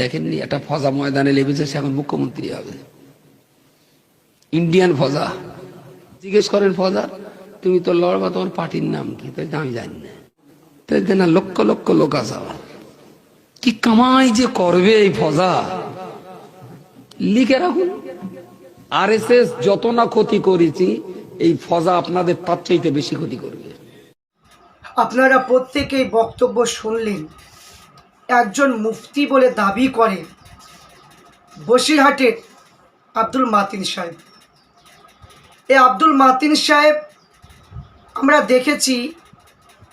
দেখেননি, একটা ফজা ময়দানে লেগেছে সে এখন মুখ্যমন্ত্রী হবে। ইন্ডিয়ান ফজা। জিজ্ঞেস করেন, ফজা, তুমি তো লড়বা, তোমার পার্টির নাম কি? তাই আমি জানি না। তাই তো না, লক্ষ লক্ষ লোক আছে কি কামাই যে করবে এই ফজা? লিখে রাখুন। আর যত না ক্ষতি করেছি, এই ফজা আপনাদের তার চাইতে বেশি ক্ষতি করবে। আপনারা প্রত্যেকেই বক্তব্য শুনলেন। একজন মুফতি বলে দাবি করে বসিরহাটের আব্দুল মাতিন সাহেব। এ আব্দুল মাতিন সাহেব আমরা দেখেছি,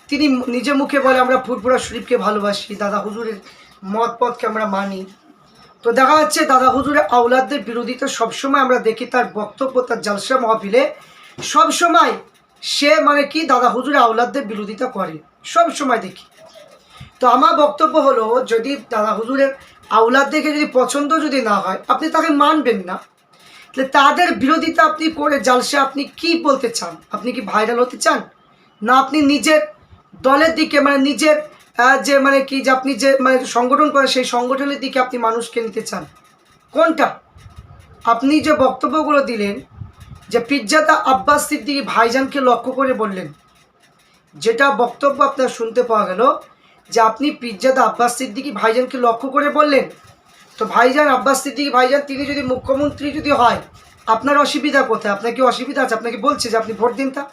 তিনি নিজে মুখে বলে আমরা ফুরপুরা শরীফকে ভালোবাসি, দাদা হুজুরের মত পথকে আমরা মানি। তো দেখা যাচ্ছে দাদা হুজুরের আওলাদদের বিরোধিতা সবসময় আমরা দেখি, তার বক্তব্য, তার জালসা মহাফিলে। সবসময় সে মানে কি দাদা হুজুরের আওলাদদের বিরোধিতা করে সব সময় দেখি। তো আমার বক্তব্য হলো, যদি দাদা হুজুরের আওলাদ দেখে যদি পছন্দ যদি না হয়, আপনি তাকে মানবেন না। তাহলে তাদের বিরোধিতা আপনি করে জালসা আপনি কি বলতে চান? আপনি কি ভাইরাল হতে চান? না, আপনি নিজের দলের দিকে মানে নিজের যে মানে কি যে আপনি যে মানে সংগঠন করেন সেই সংগঠনের দিকে আপনি মানুষকে নিতে চান? কোনটা? আপনি যে বক্তব্যগুলো দিলেন, যে পিজ্জাতা আব্বাস সিদ্দিকি ভাইজানকে লক্ষ্য করে বললেন, যেটা বক্তব্য আপনার শুনতে পাওয়া গেল যে আপনি পিজ্জাদা আব্বাস সিদ্দিকি ভাইজানকে লক্ষ্য করে বললেন, তো ভাইজান, আব্বাস সিদ্দিকি ভাইজান, তিনি যদি মুখ্যমন্ত্রী যদি হয়, আপনার অসুবিধা কোথায়? আপনার কি অসুবিধা আছে? আপনাকে বলছে যে আপনি ভোট দিন তা?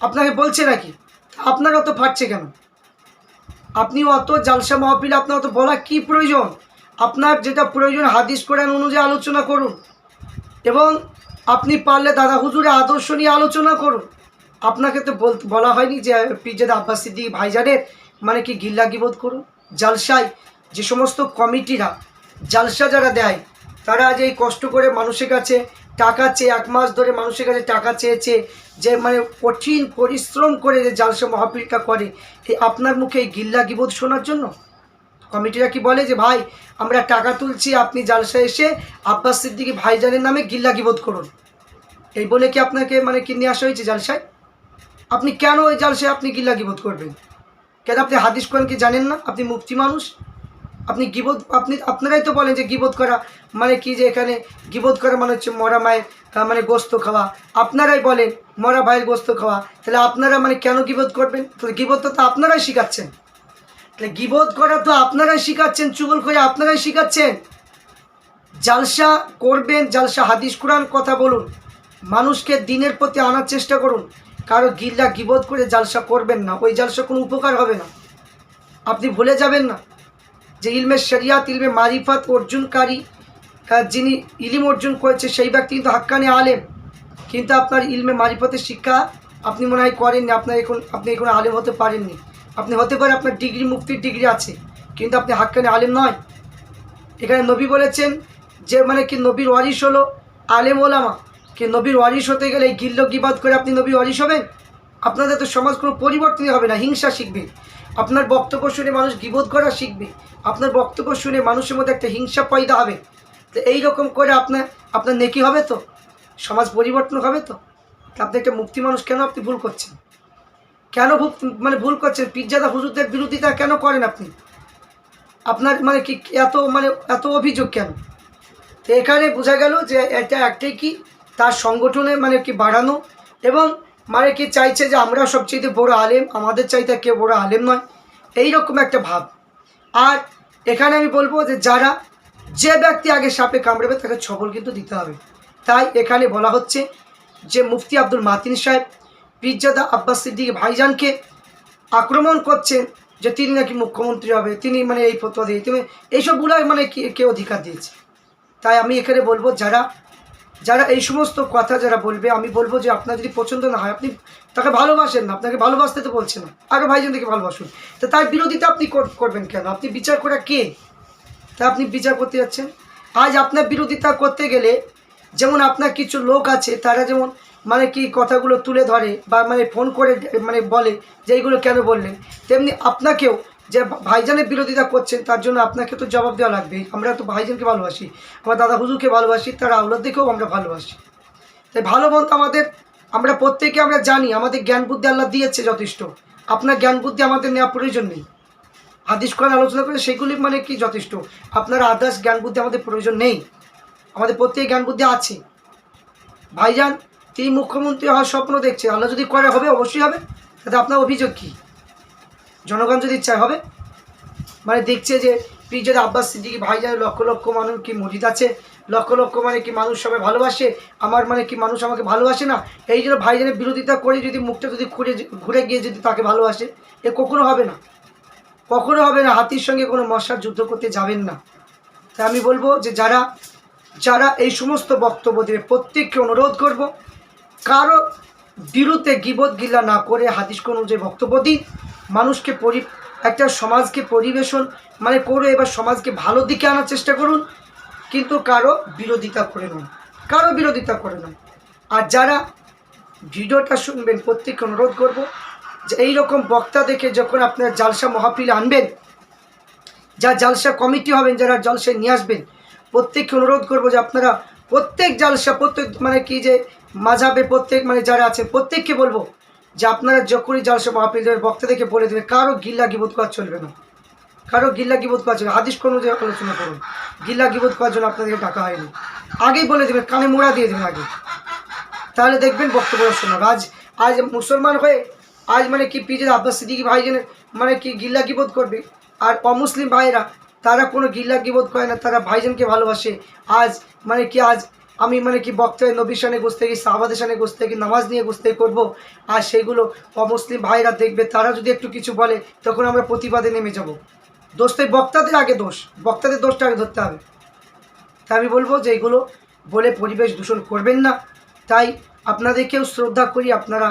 আপনাকে বলছে নাকি? আপনার অত ফাটছে কেন? আপনি অত জালসা মহফিল, আপনার অত বলা কি প্রয়োজন? আপনার যেটা প্রয়োজন হাদিস কোরআন অনুযায়ী আলোচনা করুন। এবং আপনি পারলে দাদা হুজুরের আদর্শ নিয়ে আলোচনা করুন। আপনাকে তো বল হয়নি যে পিজাদা আব্বাস সিদ্দিক ভাইজানের মানে কি গিল্লা গিবোধ করুন জালসায় যে সমস্ত কমিটিরা জালসা যারা দেয়, তারা যে এই কষ্ট করে মানুষের কাছে টাকা চেয়ে, এক মাস ধরে মানুষের কাছে টাকা চেয়েছে, যে মানে কঠিন পরিশ্রম করে যে জালসা মহাপীরটা করে আপনার মুখে এই গিল্লা গিবোধ শোনার জন্য? কমিটিরা কি বলে যে, ভাই, আমরা টাকা তুলছি, আপনি জালসা এসে আব্বাস সিদ্দিকি ভাইজানের নামে গিল্লা গিবোধ করুন? এই বলে কি আপনাকে মানে কি নিয়ে আসা হয়েছে জালসায়? আপনি কেন ওই জালসায় আপনি গিল্লা গিবোধ করবেন? কেন আপনি হাদিস কোরআন কি জানেন না? আপনি মুফতি মানুষ। আপনি গিবোধ আপনি আপনারাই তো বলেন যে গিবোধ করা মানে কি যে এখানে গিবোধ করা মানে হচ্ছে মরা মায়ের মানে গোস্ত খাওয়া। আপনারাই বলেন মরা ভাইয়ের গোস্ত খাওয়া। তাহলে আপনারা মানে কেন গিবোধ করবেন? তাহলে গিবোধ তো আপনারাই শিখাচ্ছেন। তাহলে গিবোধ করা তো আপনারাই শিখাচ্ছেন, চুগল করে আপনারাই শিখাচ্ছেন। জালসা করবেন, জালসা হাদিস কোরআন কথা বলুন। মানুষকে দিনের প্রতি আনার চেষ্টা করুন। কারও গিল্লা গিবোধ করে জালসা করবেন না, ওই জালসা কোনো উপকার হবে না। আপনি ভুলে যাবেন না যে ইলমে শরিয়াত, ইলমে মারিফাত অর্জুনকারী যিনি ইলিম অর্জন করেছে, সেই ব্যক্তি কিন্তু হাক্কানি আলেম। কিন্তু আপনার ইলমে মারিফতের শিক্ষা আপনি মনে হয় করেননি, আপনার এখন, আপনি এখন আলেম হতে পারেননি। আপনি হতে পারে আপনার ডিগ্রি, মুক্তির ডিগ্রি আছে, কিন্তু আপনি হাক্কানি আলেম নয়। এখানে নবী বলেছেন যে মানে কি নবীর ওয়ারিশ হলো আলেম ওলামা। কি নবীর ওয়ারিশ হতে গেলে এই গিল্ল গিবাদ করে আপনি নবীর ওয়ারিশ হবেন? আপনাদের তো সমাজ কোনো পরিবর্তনই হবে না, হিংসা শিখবে। আপনার বক্তব্য শুনে মানুষ গিবোধ করা শিখবে। আপনার বক্তব্য শুনে মানুষের মধ্যে একটা হিংসা পয়দা হবে। তো এই রকম করে আপনার আপনার নেকি হবে তো? সমাজ পরিবর্তন হবে তো? আপনি একটা মুক্তি মানুষ কেন আপনি ভুল করছেন? কেন মানে ভুল করছেন? পিজ্জাদা হুজুরদের বিরোধিতা কেন করেন আপনি? আপনার মানে কি, এত মানে এত অভিযোগ কেন? তো এখানে বোঝা গেল যে এটা একটাই কি তার সংগঠনে মানে কি বাড়ানো এবং মানে কি চাইছে যে আমরা সবচেয়ে বড় আলেম, আমাদের চাইতে কেউ বড় আলেম নয়। এই রকম একটা ভাব। আর এখানে আমি বলব যে যারা যে ব্যক্তি আগে সাপে কামড়েবে তাকে ছবল কিন্তু দিতে হবে। তাই এখানে বলা হচ্ছে যে মুফতি আব্দুল মাতিন সাহেব পিজ্জাদা আব্বাস সিদ্দিক ভাইজানকে আক্রমণ করছেন যে তিনি নাকি মুখ্যমন্ত্রী হবে, তিনি মানে এই ফতোয়া দিয়ে তুমি এইসবগুলো মানে কে কে অধিকার দিয়েছে। তাই আমি এখানে বলব যারা যারা এই সমস্ত কথা যারা বলবে, আমি বলব যে আপনার যদি পছন্দ না হয়, আপনি তাকে ভালোবাসেন না, আপনাকে ভালোবাসতে তো বলছে না। আরও ভাইজন থেকে ভালোবাসুন। তো তার বিরোধিতা আপনি কর- করবেন কেন? আপনি বিচার করা কে? তা আপনি বিচার করতে যাচ্ছেন। আজ আপনার বিরোধিতা করতে গেলে যেমন আপনার কিছু লোক আছে, তারা যেমন মানে কি কথাগুলো তুলে ধরে বা মানে ফোন করে মানে বলে যে এইগুলো কেন বললেন, তেমনি আপনাকেও যে ভাইজানের বিরোধিতা করছেন, তার জন্য আপনাকে তো জবাব দেওয়া লাগবে আমরা তো ভাইজানকে ভালোবাসি, আমার দাদা হুজুরকে ভালোবাসি, তার আউলাদদেরকেও আমরা ভালোবাসি। তাই ভালো মন্দ আমাদের, আমরা প্রত্যেকে আমরা জানি, আমাদের জ্ঞান বুদ্ধি আল্লাহ দিয়েছে যথেষ্ট। আপনার জ্ঞান বুদ্ধি আমাদের নেওয়া প্রয়োজন নেই। হাদিস কোরআন আলোচনা করে সেগুলি মানে কি যথেষ্ট? আপনার আদার্স জ্ঞান বুদ্ধি আমাদের প্রয়োজন নেই। আমাদের প্রত্যেক জ্ঞান বুদ্ধি আছে। ভাইজান, তিনি মুখ্যমন্ত্রী হওয়ার স্বপ্ন দেখছে আল্লাহ যদি করে, হবে, অবশ্যই হবে। তাতে আপনার অভিযোগ কী? জনগণ যদি চায় হবে মানে দেখছে যে পিজের আব্বাস সিদ্দিকি ভাইজানের লক্ষ লক্ষ মানুষ কি মসজিদ আছে, লক্ষ লক্ষ মানে কি মানুষ সবাই ভালোবাসে, আমার মানে কি মানুষ আমাকে ভালোবাসে না, এই জন্য ভাইজানের বিরোধিতা করে যদি মুখটা যদি ঘুরে ঘুরে গিয়ে যদি তাকে ভালোবাসে, এ কখনো হবে না। কখনো হবে না, হাতির সঙ্গে কোনো মশার যুদ্ধ করতে যাবেন না। তাই আমি বলব যে যারা যারা এই সমস্ত বক্তব্য দেবে প্রত্যেককে অনুরোধ করব, কারও বিরুদ্ধে গিবত গিলা না করে হাদিস কোন যে বক্তব্য দিন। মানুষকে পরি একটা সমাজকে পরিবেশন মানে করে এবার সমাজকে ভালো দিকে আনার চেষ্টা করুন, কিন্তু কারও বিরোধিতা করে নয়। কারও বিরোধিতা করে নয়। আর যারা ভিডিওটা শুনবেন, প্রত্যেককে অনুরোধ করব যে এইরকম বক্তা দেখে যখন আপনার জালসা মহাপিল আনবেন যা জালসা কমিটি হবেন, যারা জলসায় নিয়ে আসবেন, প্রত্যেককে অনুরোধ করব যে আপনারা প্রত্যেক জালসা, প্রত্যেক মানে কি যে মাঝাবে প্রত্যেক মানে যারা আছে প্রত্যেককে বলব যে আপনারা যখনই জালসা মহাপিলের বক্তা দেখে বলে দেবেন, কারও গিল্লা গিবোধ করা চলবে না। কারও গিল্লা গিবোধ করা চলবে। হাদিস কোনো যে আলোচনা করুন। গিল্লা গিবোধ করার জন্য আপনাদেরকে ডাকা হয়নি। আগেই বলে দেবেন, কানে মোড়া দিয়ে দেবেন আগে। তাহলে দেখবেন বক্তব্য শোনাবে আজ আজ মুসলমান হয়ে, আজ মানে কি পিজের আব্বাস সিদ্দিকি ভাইজানের মানে কি গিল্লা গিবোধ করবে? আর অমুসলিম ভাইরা তারা কোনো গিল্লা গিবোধ করে না, তারা ভাইজানকে ভালোবাসে। আজ মানে কি আজ আমি মানে কি বক্তায় নবী সানে গোস থেকে সাহাবাদের সানে গোস থেকে নামাজ নিয়ে গোস করব? আর সেগুলো অমুসলিম ভাইরা দেখবে, তারা যদি একটু কিছু বলে, তখন আমরা প্রতিবাদে নেমে যাব। দোষটাই বক্তাদের আগে দোষ। বক্তাদের দোষটা আগে ধরতে হবে। তাই আমি বলব যে এগুলো বলে পরিবেশ দূষণ করবেন না। তাই আপনাদেরকেও শ্রদ্ধা করি, আপনারা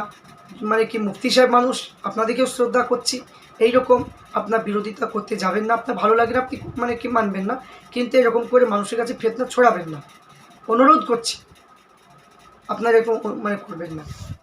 মানে কি মুফতি সাহেব মানুষ, আপনাদেরকেও শ্রদ্ধা করছি। এই রকম আপনার বিরোধিতা করতে যাবেন না। আপনার ভালো লাগে না, আপনি মানে কি মানবেন না। কিন্তু এরকম করে মানুষের কাছে ফেতনা ছড়াবেন না। অনুরোধ করছি। আপনারা এরকম মানে করবেন না।